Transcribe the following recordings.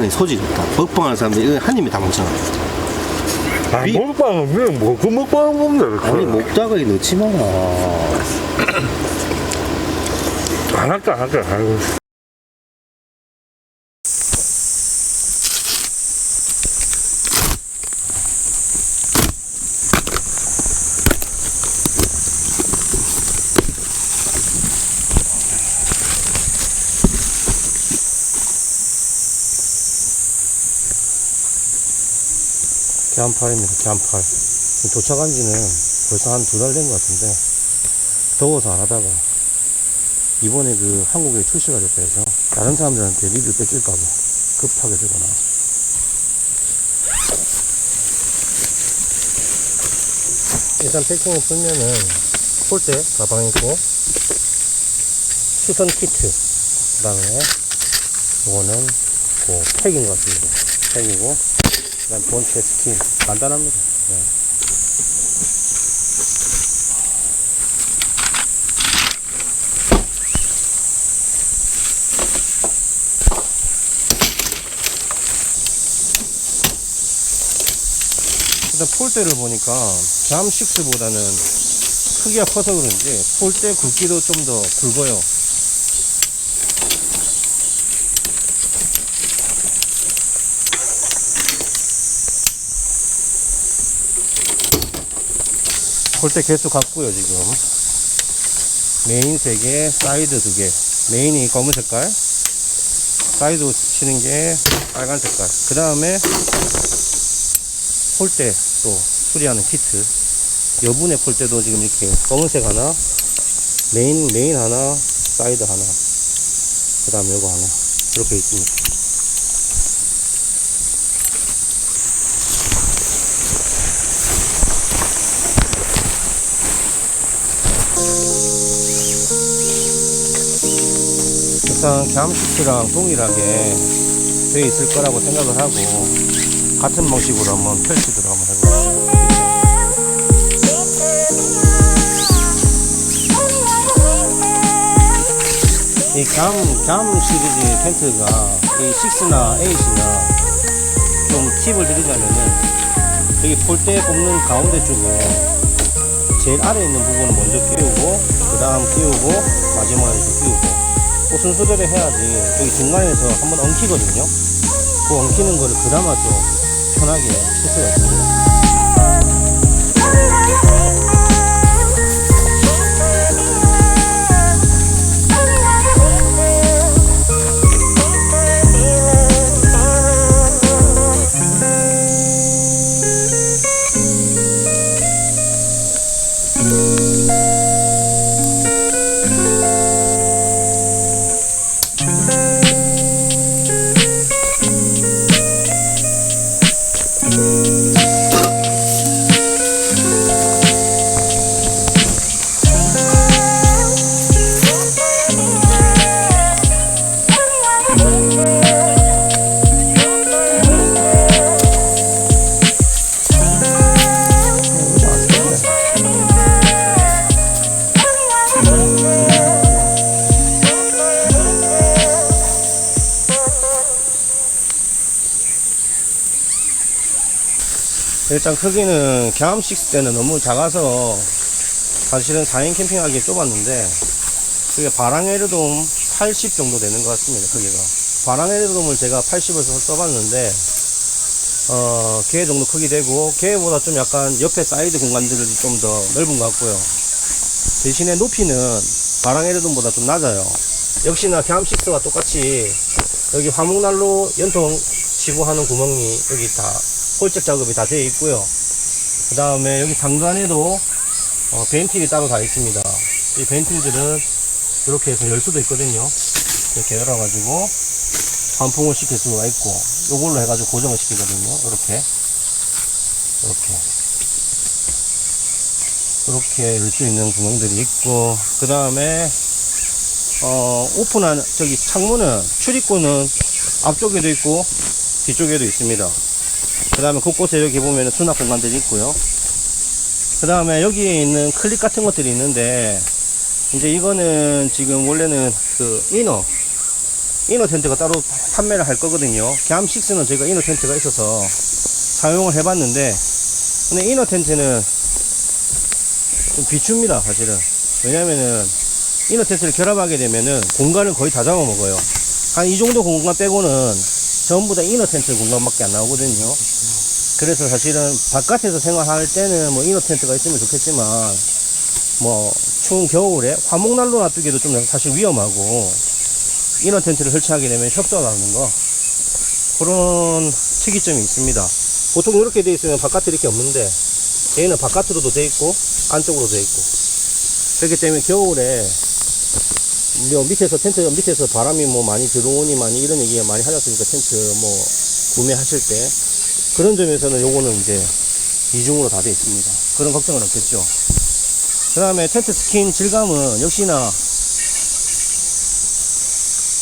먹방이 소질이 없다. 먹방하는 사람들이 한 입에 다 먹잖아. 아, 위- 먹방은 왜, 뭐, 그 먹방은 먹는다. 아니 먹다가 이 넣지 마라. 안 할까, 안 할까. 아이고. 계란팔입니다. 계란팔. 도착한 지는 벌써 한 두 달 된 것 같은데 더워서 안 하다가 이번에 그 한국에 출시가 됐다 해서 다른 사람들한테 리뷰 뺏길까봐 급하게 들고 나왔어요. 일단 패킹을 풀면은 폴대 가방 있고 수선 키트 그 다음에 이거는 그 팩인 것 같습니다. 팩이고 그 다음 본체 스킨 간단합니다. 네. 일단 폴대를 보니까 잠6보다는 크기가 커서 그런지 폴대 굵기도 좀 더 굵어요. 폴대 개수 같고요 지금. 메인 3개 사이드 2개. 메인이 검은 색깔 사이드 치는 게 빨간 색깔. 그 다음에 폴대 또 수리하는 키트. 여분의 폴대도 지금 이렇게 검은색 하나 메인 메인 하나 사이드 하나. 그 다음에 요거 하나. 이렇게 있습니다 일단 갸암시트랑 동일하게 되어 있을 거라고 생각을 하고 같은 방식으로 한번 펼치도록 한번 해보겠습니다. 이 감, 감 시리즈 텐트가 이 6나 8이나 좀 팁을 드리자면은 여기 폴대 꼽는 가운데 쪽에 제일 아래에 있는 부분을 먼저 끼우고 그 다음 끼우고 마지막에 끼우고 그 순서대로 해야지. 여기 중간에서 한번 엉키거든요? 그 엉키는 거를 그나마 좀 편하게 칠 수가 있습니다 일단 크기는 경암6 때는 너무 작아서 사실은 4인 캠핑하기 좁았는데 그게 바랑에르돔 80 정도 되는 것 같습니다 크기가. 바랑에르돔을 제가 80에서 써봤는데 어, 걔 정도 크기 되고 걔보다 좀 약간 옆에 사이드 공간들이 좀 더 넓은 것 같고요. 대신에 높이는 바랑에르돔보다 좀 낮아요. 역시나 경암6와 똑같이 여기 화목난로 연통 치부하는 구멍이 여기 다 홀적 작업이 다 되어 있고요. 그 다음에 여기 상단에도 어, 벤틸이 따로 다 있습니다. 이 벤틸들은 이렇게 해서 열 수도 있거든요. 이렇게 열어가지고 환풍을 시킬 수가 있고 이걸로 해가지고 고정을 시키거든요. 이렇게 이렇게 이렇게 열 수 있는 구멍들이 있고 그 다음에 어, 오픈한 저기 창문은 출입구는 앞쪽에도 있고 뒤쪽에도 있습니다. 그 다음에 곳곳에 여기 보면 수납 공간들이 있고요. 그 다음에 여기에 있는 클립 같은 것들이 있는데, 이제 이거는 지금 원래는 그 이너, 이너 텐트가 따로 판매를 할 거거든요. 캠6는 저희가 이너 텐트가 있어서 사용을 해봤는데, 근데 이너 텐트는 좀 비춥니다, 사실은. 왜냐면은, 이너 텐트를 결합하게 되면은 공간을 거의 다 잡아먹어요. 한 이 정도 공간 빼고는 전부 다 이너 텐트 공간밖에 안 나오거든요. 그래서 사실은 바깥에서 생활할 때는 뭐 이너 텐트가 있으면 좋겠지만, 뭐 추운 겨울에 화목난로 놔두기도 좀 사실 위험하고 이너 텐트를 설치하게 되면 협소가 나는 거 그런 특이점이 있습니다. 보통 이렇게 돼 있으면 바깥에 이렇게 없는데 얘는 바깥으로도 돼 있고 안쪽으로도 돼 있고 그렇기 때문에 겨울에 뭐 밑에서 텐트 밑에서 바람이 뭐 많이 들어오니 많이 이런 얘기가 많이 하셨으니까 텐트 뭐 구매하실 때 그런 점에서는 요거는 이제 이중으로 다 돼 있습니다. 그런 걱정은 없겠죠. 그 다음에 텐트 스킨 질감은 역시나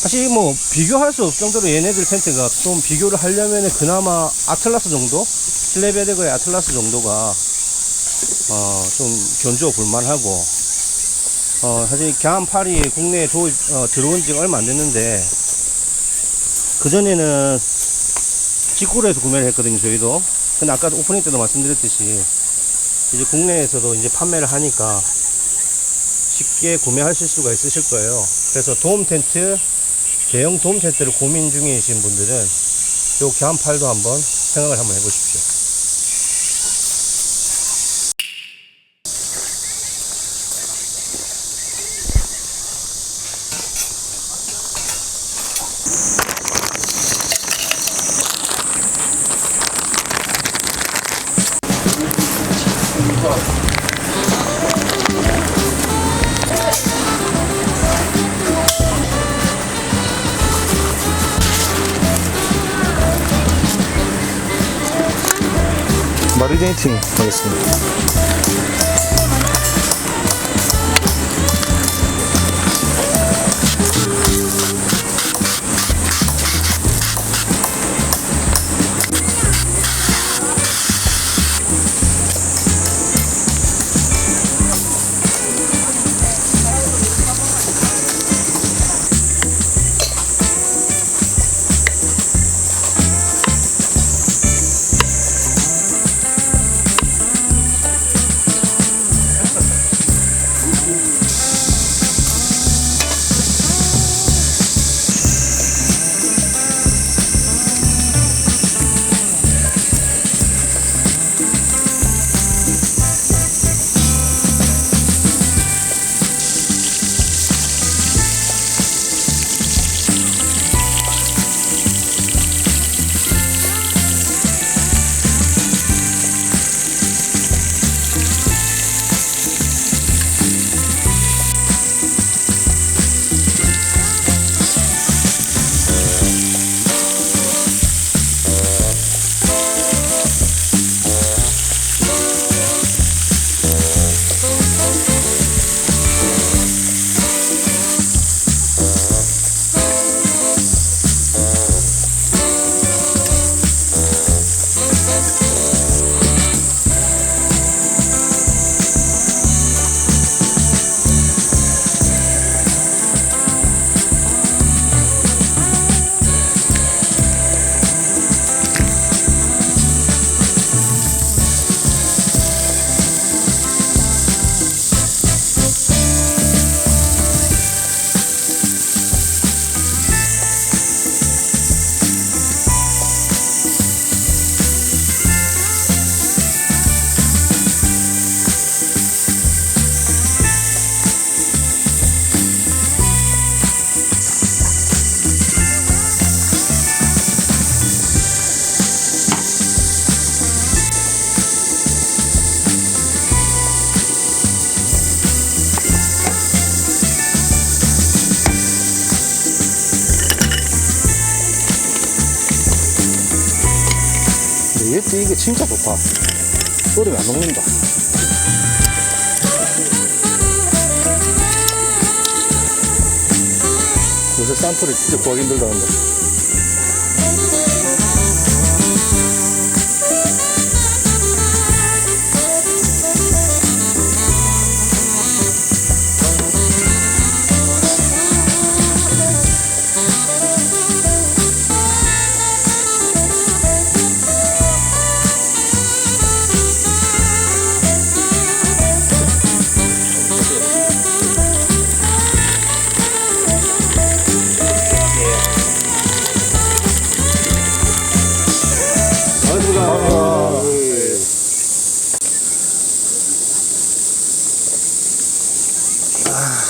사실 뭐 비교할 수 없을 정도로 얘네들 텐트가 좀 비교를 하려면 그나마 아틀라스 정도? 슬레베르그의 아틀라스 정도가 어, 좀 견주어 볼만하고 어, 사실 갸암8이 국내에 도입, 어, 들어온 지가 얼마 안 됐는데 그전에는 직구로에서 구매를 했거든요 저희도 근데 아까 오프닝 때도 말씀드렸듯이 이제 국내에서도 이제 판매를 하니까 쉽게 구매하실 수가 있으실 거예요. 그래서 돔 텐트, 대형 돔 텐트를 고민 중이신 분들은 요 교환팔도 한번 생각을 한번 해보십시오. 마리네이팅 하겠습니다. 이게 진짜 좋다. 소리가 안 녹는다. 요새 샘플이 진짜 구하기 힘들다는데. Ah.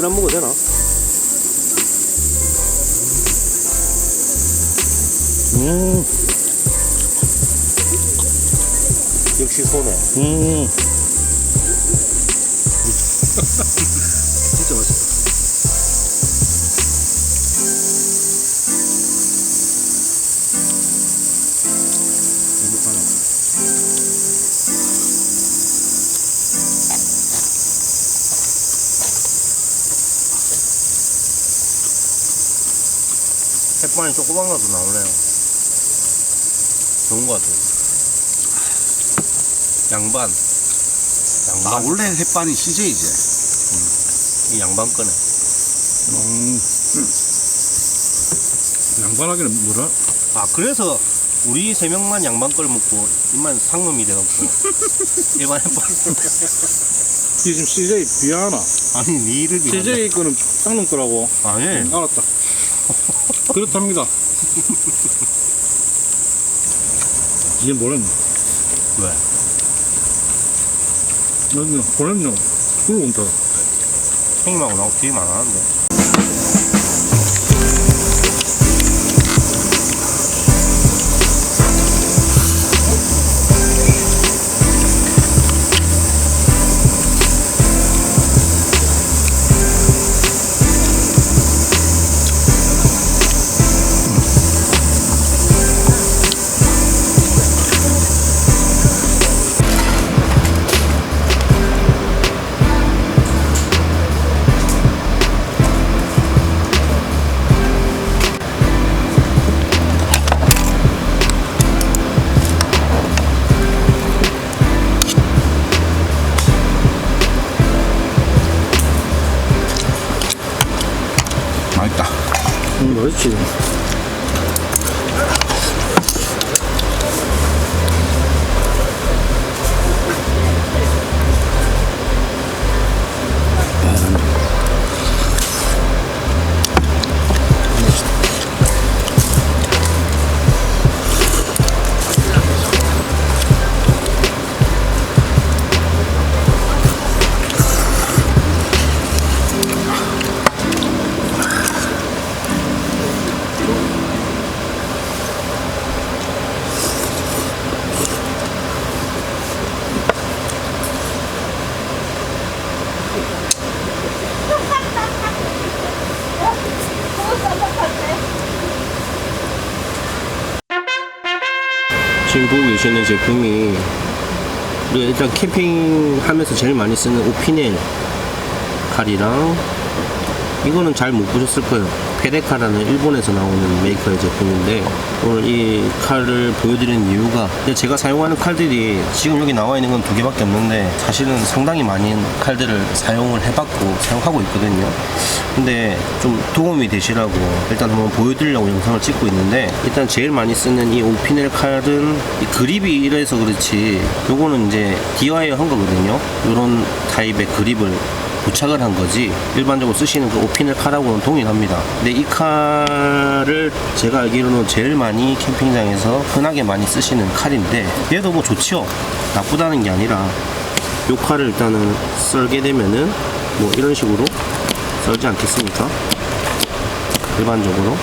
찌안 먹어도 되나? 음, 역시 손에. 음. 햇반이 조그만 것도 나오네요. 좋은 것 같아요. 양반. 양반. 아 원래 햇반이 CJ지 이 양반 거네. 음. 양반하기는 뭐라? 아, 그래서 우리 세 명만 양반 걸 먹고, 입만 상놈이 돼갖고, 일반 햇반. 이게 지금 CJ 비하나? 아니, 니 이름이. CJ 거는 쌍놈 거라고. 아니, 음, 알았다. 그렇답니다. 이게 뭐랬노? 왜? 여기 보냈노? 그러고 온다. 형님하고 나하고 되게 많았는데. 보고 계시는 제품이 일단 캠핑하면서 제일 많이 쓰는 오피넬 칼이랑 이거는 잘 못 보셨을 거예요. 페데카라는 일본에서 나오는 메이커의 제품인데 오늘 이 칼을 보여드리는 이유가 제가 사용하는 칼들이 지금 여기 나와 있는 건 두 개밖에 없는데 사실은 상당히 많은 칼들을 사용을 해봤고 사용하고 있거든요. 근데 좀 도움이 되시라고 일단 한번 보여드리려고 영상을 찍고 있는데 일단 제일 많이 쓰는 이 오피넬 칼은 이 그립이 이래서 그렇지 요거는 이제 DIY 한 거거든요. 이런 타입의 그립을 부착을 한 거지 일반적으로 쓰시는 그 오피넬 칼하고는 동일합니다 근데 이 칼을 제가 알기로는 제일 많이 캠핑장에서 흔하게 많이 쓰시는 칼인데 얘도 뭐 좋죠 나쁘다는 게 아니라 이 칼을 일단은 썰게 되면은 뭐 이런 식으로 썰지 않겠습니까? 일반적으로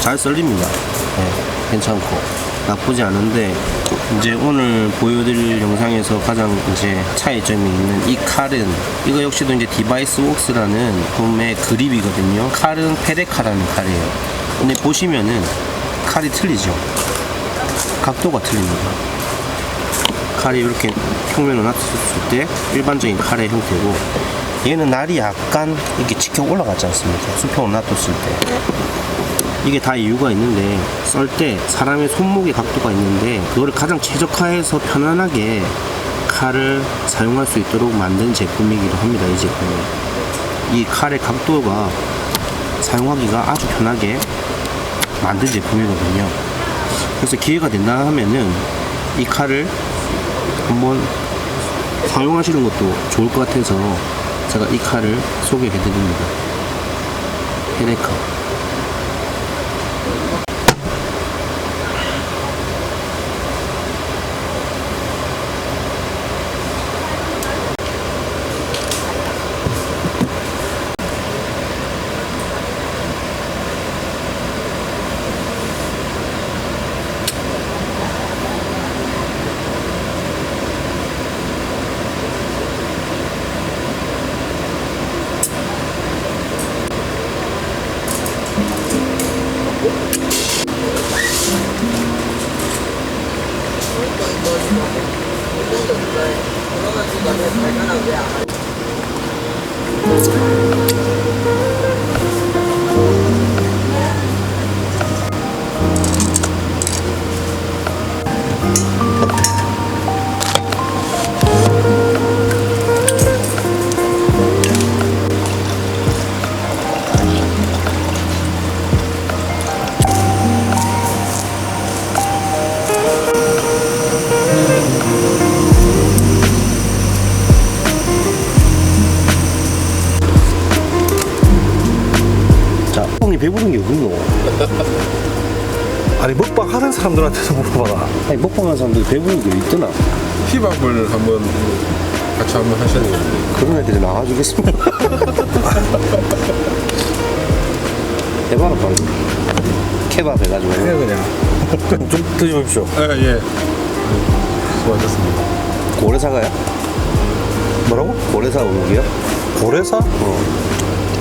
잘 썰립니다. 네, 괜찮고 나쁘지 않은데 이제 오늘 보여드릴 영상에서 가장 이제 차이점이 있는 이 칼은 이거 역시도 이제 디바이스 웍스라는 구매 그립이거든요. 칼은 페데카라는 칼이에요. 근데 보시면은 칼이 틀리죠. 각도가 틀립니다. 칼이 이렇게 평면을 놨을 때 일반적인 칼의 형태고 얘는 날이 약간 이렇게 지켜 올라가지 않습니까? 수평을 놔뒀을 때 이게 다 이유가 있는데 썰 때 사람의 손목의 각도가 있는데 그거를 가장 최적화해서 편안하게 칼을 사용할 수 있도록 만든 제품이기도 합니다 이 제품이. 이 칼의 각도가 사용하기가 아주 편하게 만든 제품이거든요. 그래서 기회가 된다 하면은 이 칼을 한번 사용하시는 것도 좋을 것 같아서 제가 이 칼을 소개해 드립니다. 헤네카 对，我那个地段的菜可能贵啊。 자, 형이 배부른 게 어딨노? 아니 먹방 하는 사람들한테도 물어봐라 아니, 먹방하는 사람들 배부른 게 있더나? 힙합을 한번 같이 한번 하시는 건데 그런 애들이 나와주겠습니다. 해봐라, 빨리. 케밥 해가지고. 그냥 그냥 좀 드셔보십시오 아예 수고하셨습니다 고래사가요? 뭐라고? 고래사 어묵이요? 고래사? 어.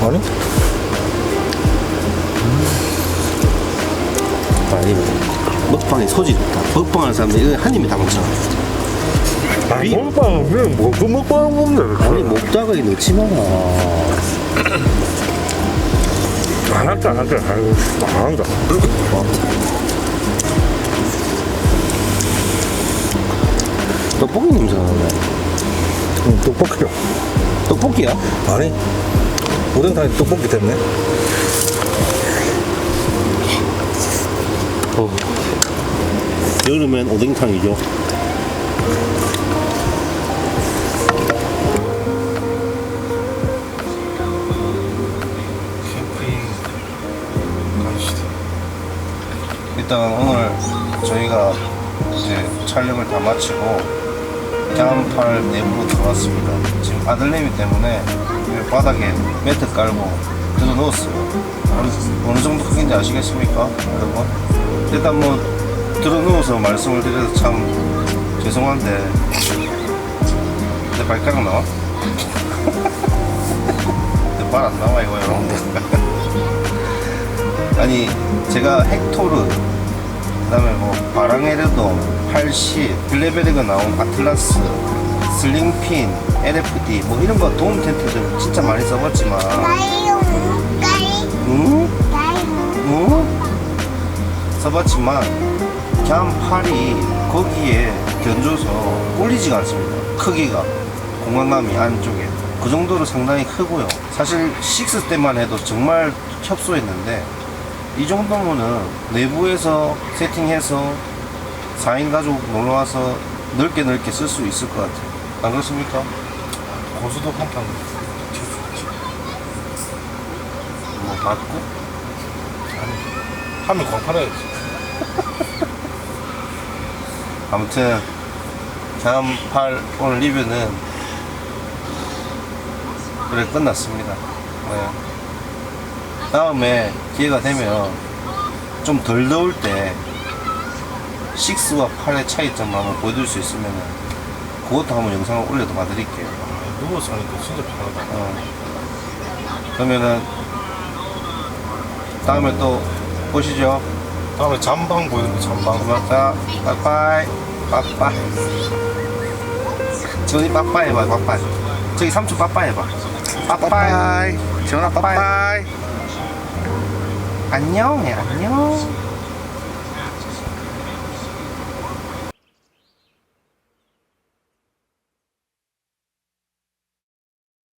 아니 아니, 먹방에 소질이 없다. 먹방하는 사람들 이거 한 입에 다 먹잖아. 아니 먹방은 그냥 뭐 그 먹방 먹는데 아니, 먹다가 이 넣지 마라. 안 할게 안 할게 아이고 안 한다 떡볶이 냄새 나네. 응, 떡볶이요 떡볶이야? 아니 오뎅탕에 떡볶이 됐네 어. 여름엔 오뎅탕이죠. 일단 오늘 저희가 이제 촬영을 다 마치고 뺨팔 내부로 들어왔습니다. 지금 아들내미 때문에 이 바닥에 매트 깔고 들어 넣었어요. 어느, 어느 정도 크기인지 아시겠습니까, 여러분? 일단 뭐 들어 누워서 말씀을 드려서 참 죄송한데 내 발가락 나와? 내 발 안 나와 이거 여러분들. 아니 제가 헥토르 그 다음에 뭐 바랑에르돔, 80, 블레베르가 나온 아틀라스, 슬링핀, LFD 뭐 이런 거 도움 텐트들 진짜 많이 써봤지만 응? 응? 써봤지만 그냥 팔이 거기에 견줘서 꼴리지가 않습니다. 크기가 공간감이 안쪽에 그 정도로 상당히 크고요. 사실 6 때만 해도 정말 협소했는데 이 정도면은 내부에서 세팅해서 4인 가족 놀러와서 넓게 넓게 쓸 수 있을 것 같아요. 안 그렇습니까? 고수도 한판 뭐 맞고? 하면 광팔아야지 아무튼 다음 팔 오늘 리뷰는 그래 끝났습니다. 네. 다음에 기회가 되면 좀 덜 더울 때 6와 8의 차이점 한번 보여드릴 수 있으면 그것도 한번 영상을 올려도 봐드릴게요. 누워서 하니까 진짜 편하다. 어. 그러면은 다음에 또 보시죠. 다음에 잠방 보여드릴게, 잠방. 고맙다. 빠빠이. 빠빠이. 지원이 빠빠이 해봐, 빠빠이. 저기 삼촌 빠빠이 해봐. 빠빠이. 지원아 빠빠이. 안녕, 해, 안녕.